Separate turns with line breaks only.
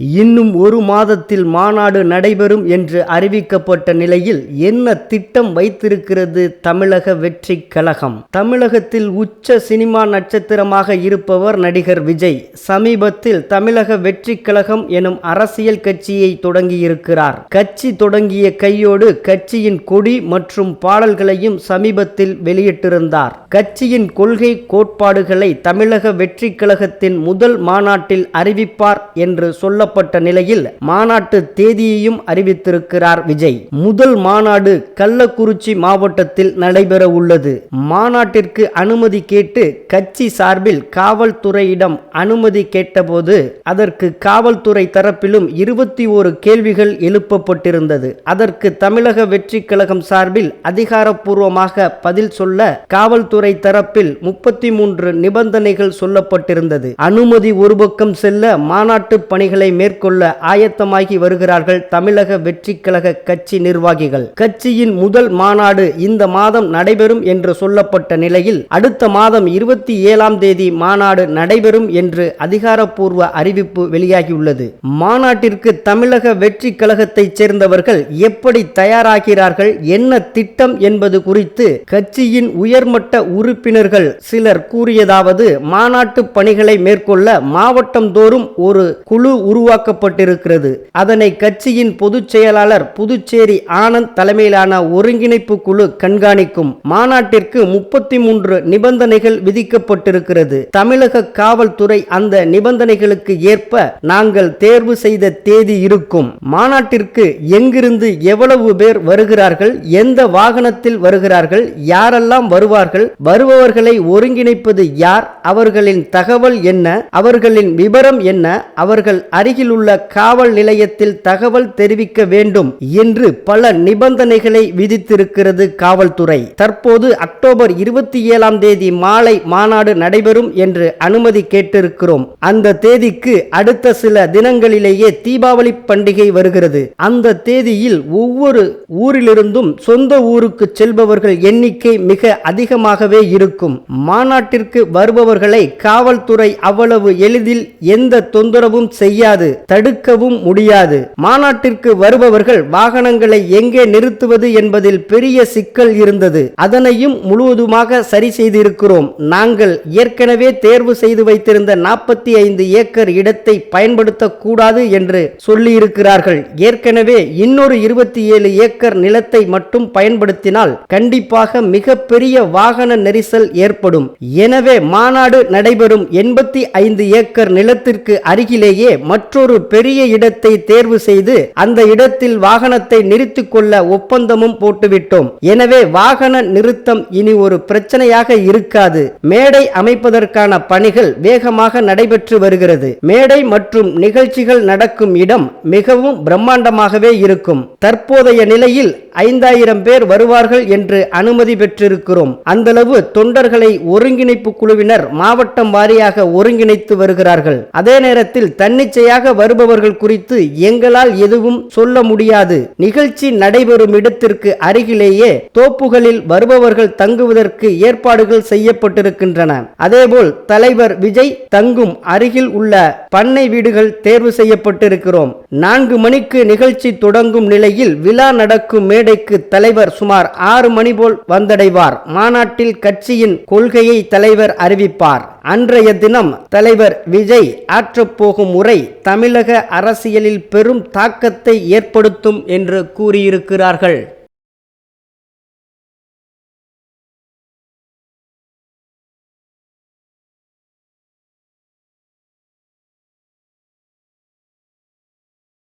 இன்னும் ஒரு மாதத்தில் மாநாடு நடைபெறும் என்று அறிவிக்கப்பட்ட நிலையில் என்ன திட்டம் வைத்திருக்கிறது தமிழக வெற்றி கழகம்? தமிழகத்தில் உச்ச சினிமா நட்சத்திரமாக இருப்பவர் நடிகர் விஜய். சமீபத்தில் தமிழக வெற்றி கழகம் எனும் அரசியல் கட்சியை தொடங்கியிருக்கிறார். கட்சி தொடங்கிய கையோடு கட்சியின் கொடி மற்றும் பாடல்களையும் சமீபத்தில் வெளியிட்டிருந்தார். கட்சியின் கொள்கை கோட்பாடுகளை தமிழக வெற்றி கழகத்தின் முதல் மாநாட்டில் அறிவிப்பார் என்று சொல்ல சொல்லப்பட்ட நிலையில் மாநாட்டு தேதியையும் அறிவித்திருக்கிறார் விஜய். முதல் மாநாடு கள்ளக்குறிச்சி மாவட்டத்தில் நடைபெற உள்ளது மாநாட்டிற்கு அனுமதி கேட்டு கட்சி சார்பில் காவல்துறையிடம் அனுமதி கேட்டபோது அதற்கு காவல்துறை தரப்பிலும் இருபத்தி ஓரு கேள்விகள் எழுப்பப்பட்டிருந்தது. அதற்கு தமிழக வெற்றி கழகம் சார்பில் அதிகாரப்பூர்வமாக பதில் சொல்ல காவல்துறை தரப்பில் முப்பத்தி மூன்று நிபந்தனைகள் சொல்லப்பட்டிருந்தது. அனுமதி ஒரு பக்கம் செல்ல மாநாட்டு பணிகளை மேற்கொள்ள ஆயத்தமாகி வருகிறார்கள் தமிழக வெற்றி கழக கட்சி நிர்வாகிகள். கட்சியின் முதல் மாநாடு இந்த மாதம் நடைபெறும் என்று சொல்லப்பட்ட நிலையில் அடுத்த மாதம் இருபத்தி ஏழாம் தேதி மாநாடு நடைபெறும் என்று அதிகாரப்பூர்வ அறிவிப்பு வெளியாகியுள்ளது. மாநாட்டிற்கு தமிழக வெற்றி கழகத்தைச் சேர்ந்தவர்கள் எப்படி தயாராகிறார்கள் என்ன திட்டம் என்பது குறித்து கட்சியின் உயர்மட்ட உறுப்பினர்கள் சிலர் கூறியதாவது மாநாட்டு பணிகளை மேற்கொள்ள மாவட்டம் தோறும் ஒரு குழு உருவாக்கப்பட்டிருக்கிறது. அதனை கட்சியின் பொதுச் செயலாளர் புதுச்சேரி ஆனந்த் தலைமையிலான ஒருங்கிணைப்பு குழு கண்காணிக்கும் மாநாட்டிற்கு முப்பத்தி மூன்று நிபந்தனைகள் விதிக்கப்பட்டிருக்கிறது. தமிழக காவல்துறை அந்த நிபந்தனைகளுக்கு ஏற்ப நாங்கள் தேர்வு செய்த தேதி இருக்கும். மாநாட்டிற்கு எங்கிருந்து எவ்வளவு பேர் வருகிறார்கள் எந்த வாகனத்தில் வருகிறார்கள் யாரெல்லாம் வருவார்கள் வருபவர்களை ஒருங்கிணைப்பது யார் அவர்களின் தகவல் என்ன அவர்களின் விபரம் என்ன அவர்கள் அருகில் உள்ள காவல் நிலையத்தில் தகவல் தெரிவிக்க வேண்டும் என்று பல நிபந்தனைகளை விதித்திருக்கிறது காவல்துறை. தற்போது அக்டோபர் இருபத்தி ஏழாம் தேதி மாலை மாநாடு நடைபெறும் என்று அனுமதி கேட்டிருக்கிறோம். அந்த தேதிக்கு அடுத்த சில தினங்களிலேயே தீபாவளி பண்டிகை வருகிறது. அந்த தேதியில் ஒவ்வொரு ஊரிலிருந்தும் சொந்த ஊருக்கு செல்பவர்கள் எண்ணிக்கை மிக அதிகமாகவே இருக்கும். மாநாட்டிற்கு வருபவர்களை காவல்துறை அவ்வளவு எளிதில் எந்த தொந்தரவும் செய்யாது. தடுக்கவும் முடியாது. மாநாட்டிற்கு வருபவர்கள் வாகனங்களை எங்கே நிறுத்துவது என்பதில் பெரிய சிக்கல் இருந்தது. அதனையும் முழுவதுமாக சரி செய்திருக்கிறோம். நாங்கள் ஏற்கனவே தேர்வு செய்து வைத்திருந்த நாற்பத்தி ஐந்து ஏக்கர் இடத்தை பயன்படுத்தக்கூடாது என்று சொல்லியிருக்கிறார்கள். ஏற்கனவே இன்னொரு இருபத்தி ஏழு ஏக்கர் நிலத்தை மட்டும் பயன்படுத்தினால் கண்டிப்பாக மிகப்பெரிய வாகன நெரிசல் ஏற்படும். எனவே மாநாடு நடைபெறும் எண்பத்தி ஐந்து ஏக்கர் நிலத்திற்கு அருகிலேயே மற்றொரு பெரிய இடத்தை தேர்வு செய்து அந்த இடத்தில் வாகனத்தை நிறுத்திக் கொள்ள ஒப்பந்தமும் போட்டுவிட்டோம். எனவே வாகன நிறுத்தம் இனி ஒரு பிரச்சனையாக இருக்காது. மேடை அமைப்பதற்கான பணிகள் வேகமாக நடைபெற்று வருகிறது. மேடை மற்றும் நிகழ்ச்சிகள் நடக்கும் இடம் மிகவும் பிரம்மாண்டமாகவே இருக்கும். தற்போதைய நிலையில் ஐந்தாயிரம் பேர் வருவார்கள் என்று அனுமதி பெற்றிருக்கிறோம். அந்தளவு தொண்டர்களை ஒருங்கிணைப்பு குழுவினர் மாவட்டம் வாரியாக ஒருங்கிணைத்து வருகிறார்கள். அதே நேரத்தில் தன்னிச்சையாக வருபவர்கள் குறித்து எங்களால் எதுவும் சொல்ல முடியாது. நிகழ்ச்சி நடைபெறும் இடத்திற்கு அருகிலேயே தோப்புகளில் வருபவர்கள் தங்குவதற்கு ஏற்பாடுகள் செய்யப்பட்டிருக்கின்றன. அதேபோல் தலைவர் விஜய் தங்கும் அருகில் உள்ள பண்ணை வீடுகள் தேர்வு செய்யப்பட்டிருக்கிறோம். நான்கு மணிக்கு நிகழ்ச்சி தொடங்கும் நிலையில் விழா நடக்கும் மேடைக்கு தலைவர் சுமார் ஆறு மணி போல் வந்தடைவார். மாநாட்டில் கட்சியின் கொள்கையை தலைவர் அறிவிப்பார். அன்றைய தினம் தலைவர் விஜய் ஆற்றப்போகும் உரை தமிழக அரசியலில் பெரும் தாக்கத்தை ஏற்படுத்தும் என்று கூறியிருக்கிறார்கள்.